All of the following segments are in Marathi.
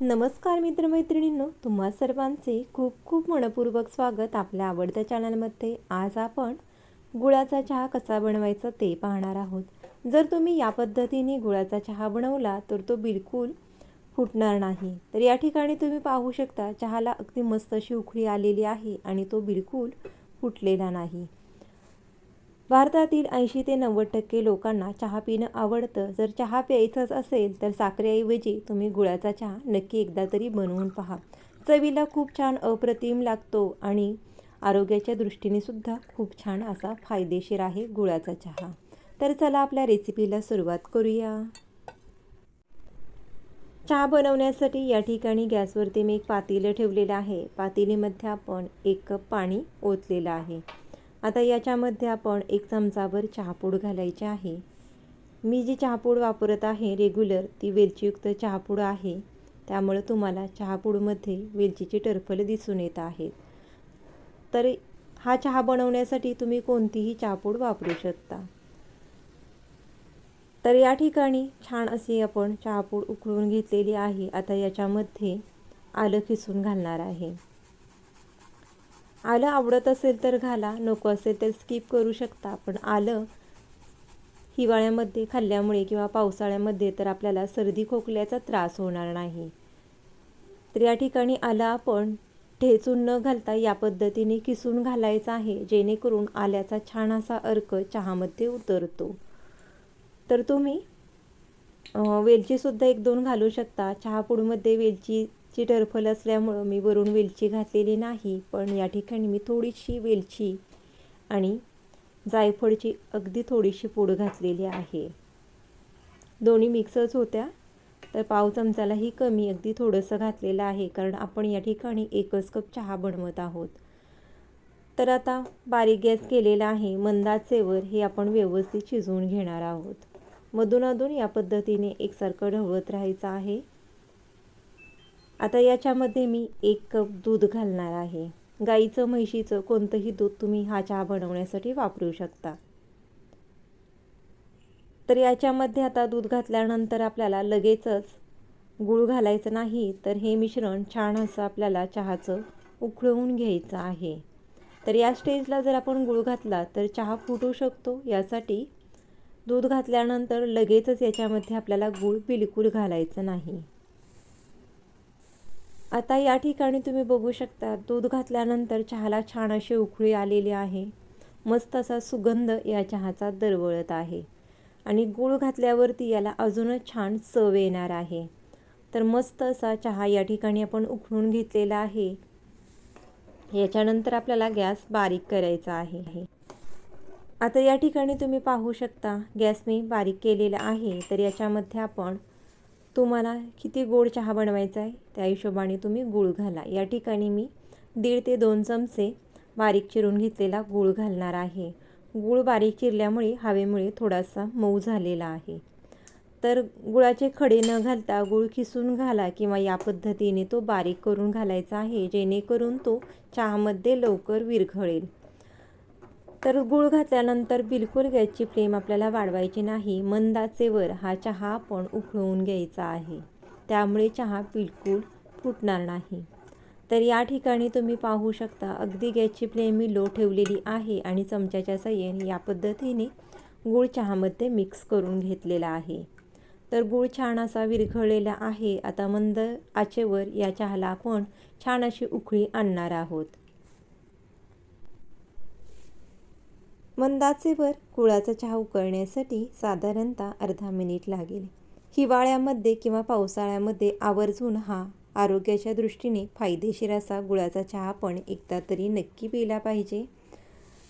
नमस्कार मित्रमैत्रिणींनो तुम्हा सर्वांचे खूप खूप मनपूर्वक स्वागत आपल्या आवडत्या चॅनलमध्ये. आज आपण गुळाचा चहा कसा बनवायचा ते पाहणार आहोत. जर तुम्ही या पद्धतीने गुळाचा चहा बनवला तर तो बिलकुल फुटणार नाही. तर या ठिकाणी तुम्ही पाहू शकता चहाला अगदी मस्त अशी उखळी आलेली आहे आणि तो बिलकुल फुटलेला नाही. भारतातील ऐंशी ते नव्वद टक्के लोकांना चहा पिणं आवडतं. जर चहा प्यायचाच असेल तर साखरेऐवजी तुम्ही गुळाचा चहा नक्की एकदा तरी बनवून पहा. चवीला खूप छान अप्रतिम लागतो आणि आरोग्याच्या दृष्टीने सुद्धा खूप छान असा फायदेशीर आहे गुळाचा चहा. तर चला आपल्या रेसिपीला सुरुवात करूया. चहा बनवण्यासाठी या ठिकाणी गॅसवरती मी एक पातेलं ठेवलेलं आहे. पातेलीमध्ये आपण एक कप पाणी ओतलेलं आहे. आता याच्यामध्ये आपण एक चमचाभर चहापूड घालायची आहे. मी जी चहापूड वापरत आहे रेग्युलर ती वेलचीयुक्त चहापूड आहे. त्यामुळे तुम्हाला चहापूडमध्ये वेलचीची टरफल दिसून येत आहेत. तर हा चहा बनवण्यासाठी तुम्ही कोणतीही चहापूड वापरू शकता. तर या ठिकाणी छान अशी आपण चहापूड उकळून घेतलेली आहे. आता याच्यामध्ये आलं खिसून घालणार आहे. आलं आवडत असेल तर घाला नको असेल तर स्किप करू शकता. पण आलं हिवाळ्यामध्ये खाल्ल्यामुळे किंवा पावसाळ्यामध्ये तर आपल्याला सर्दी खोकल्याचा त्रास होणार नाही. तर या ठिकाणी आलं आपण ठेचून न घालता या पद्धतीने किसून घालायचं आहे जेणेकरून आल्याचा छान असा अर्क चहामध्ये उतरतो. तर तुम्ही वेलचीसुद्धा एक दोन घालू शकता. चहापूडमध्ये वेलचीची टरफल असल्यामुळं मी वरून वेलची घातलेली नाही पण या ठिकाणी मी थोडीशी वेलची आणि जायफळची अगदी थोडीशी पूड घातलेली आहे. दोन्ही मिक्सच होत्या तर पाव चमचालाही कमी अगदी थोडंसं घातलेलं आहे कारण आपण या ठिकाणी एकच कप चहा बनवत आहोत. तर आता बारीक गॅस केलेला आहे मंदाचेवर हे आपण व्यवस्थित शिजवून घेणार आहोत. मधून अधून या पद्धतीने एकसारखं ढवळत राहायचं आहे. आता याच्यामध्ये मी एक कप दूध घालणार आहे. गाईचं म्हैशीचं कोणतंही दूध तुम्ही हा चहा बनवण्यासाठी वापरू शकता. तर याच्यामध्ये आता दूध घातल्यानंतर आपल्याला लगेचच गूळ घालायचं नाही तर हे मिश्रण छान असं आपल्याला चहाचं उकळवून घ्यायचं आहे. तर या स्टेजला जर आपण गूळ घातला तर चहा फुटू शकतो. यासाठी दूध घातल्यानंतर लगेचच याच्यामध्ये आपल्याला गूळ बिलकुल घालायचं नाही. आता या ठिकाणी तुम्ही बघू शकता दूध घातल्यानंतर चहाला छान अशी उकळी आलेली आहे. मस्त असा सुगंध या चहाचा दरवळत आहे. आणि गूळ घातल्यावरती याला अजूनच छान चव येणार आहे. तर मस्त असा चहा या ठिकाणी आपण उकळून घेतलेला आहे. याच्यानंतर आपल्याला गॅस बारीक करायचा आहे. आता या ठिकाणी तुम्ही पाहू शकता गॅस मी बारीक केलेला आहे. तर याच्यामध्ये आपण तुम्हाला किती गोड चहा बनवायचा आहे त्या हिशोबाने तुम्ही गूळ घाला. या ठिकाणी मी दीड ते दोन चमचे बारीक चिरून घेतलेला गूळ घालणार आहे. गूळ बारीक चिरल्यामुळे हवेमुळे थोडासा मऊ झालेला आहे. तर गुळाचे खडे न घालता गूळ खिसून घाला किंवा या पद्धतीने तो बारीक करून घालायचा आहे जेणेकरून तो चहामध्ये लवकर विरघळेल. तर गूळ घातल्यानंतर बिलकुल गॅसची फ्लेम आपल्याला वाढवायची नाही. मंदाचेवर हा चहा आपण उकळवून घ्यायचा आहे. त्यामुळे चहा बिलकुल फुटणार नाही. तर या ठिकाणी तुम्ही पाहू शकता अगदी गॅसची फ्लेम मी लो ठेवलेली आहे आणि चमच्याच्या सय्यन या पद्धतीने गूळ चहामध्ये मिक्स करून घेतलेला आहे. तर गूळ छान असा विरघळलेला आहे. आता मंद आचेवर या चहाला आपण छान अशी उकळी आणणार आहोत. मंदाचेवर गुळाचा चहा उकळण्यासाठी साधारणतः अर्धा मिनिट लागेल. हिवाळ्यामध्ये किंवा पावसाळ्यामध्ये आवर्जून हा आरोग्याच्या दृष्टीने फायदेशीर असा गुळाचा चहा पण एकदा तरी नक्की पिला पाहिजे.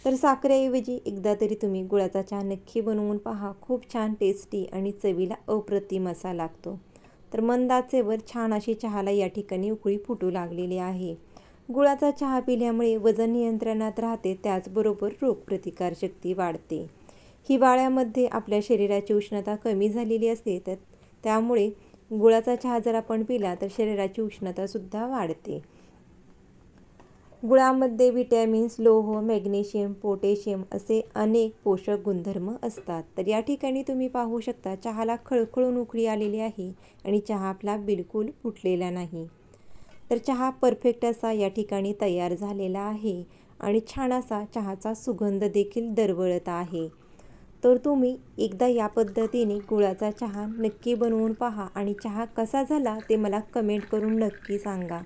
तर साखरेऐवजी एकदा तरी तुम्ही गुळाचा चहा नक्की बनवून पहा. खूप छान टेस्टी आणि चवीला अप्रतिम असा लागतो. तर मंदाचेवर छान अशी चहाला या ठिकाणी उकळी फुटू लागलेली आहे. गुळाचा चहा पिल्यामुळे वजन नियंत्रणात राहते त्याचबरोबर रोगप्रतिकारशक्ती वाढते. हिवाळ्यामध्ये आपल्या शरीराची उष्णता कमी झालेली असते तर त्यामुळे गुळाचा चहा जर आपण पिला तर शरीराची उष्णतासुद्धा वाढते. गुळामध्ये विटॅमिन्स लोह मॅग्नेशियम पोटॅशियम असे अनेक पोषक गुणधर्म असतात. तर या ठिकाणी तुम्ही पाहू शकता चहाला खळखळून उकळी आलेली आहे आणि चहा आपला बिलकुल फुटलेला नाही. तर चहा परफेक्ट असा या ठिकाणी तयार झालेला आहे आणि छान असा चहाचा सुगंध देखील दरवळत आहे. तर तुम्ही एकदा या पद्धतीने गुळाचा चहा नक्की बनवून पहा आणि चहा कसा झाला ते मला कमेंट करून नक्की सांगा.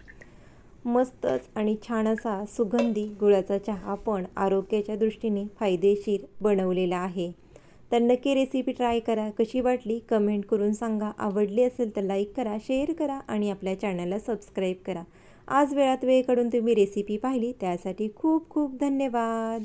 मस्तच आणि छान असा सुगंधी गुळाचा चहा पण आरोग्याच्या दृष्टीने फायदेशीर बनवलेला आहे. तर नक्की रेसिपी ट्राय करा. कशी वाटली? कमेंट करून सांगा. आवडली असेल तर लाईक करा शेअर करा आणि आपल्या चॅनलला सबस्क्राईब करा. आज वेळात वेळ काढून तुम्ही रेसिपी पाहिली त्यासाठी खूप खूप धन्यवाद.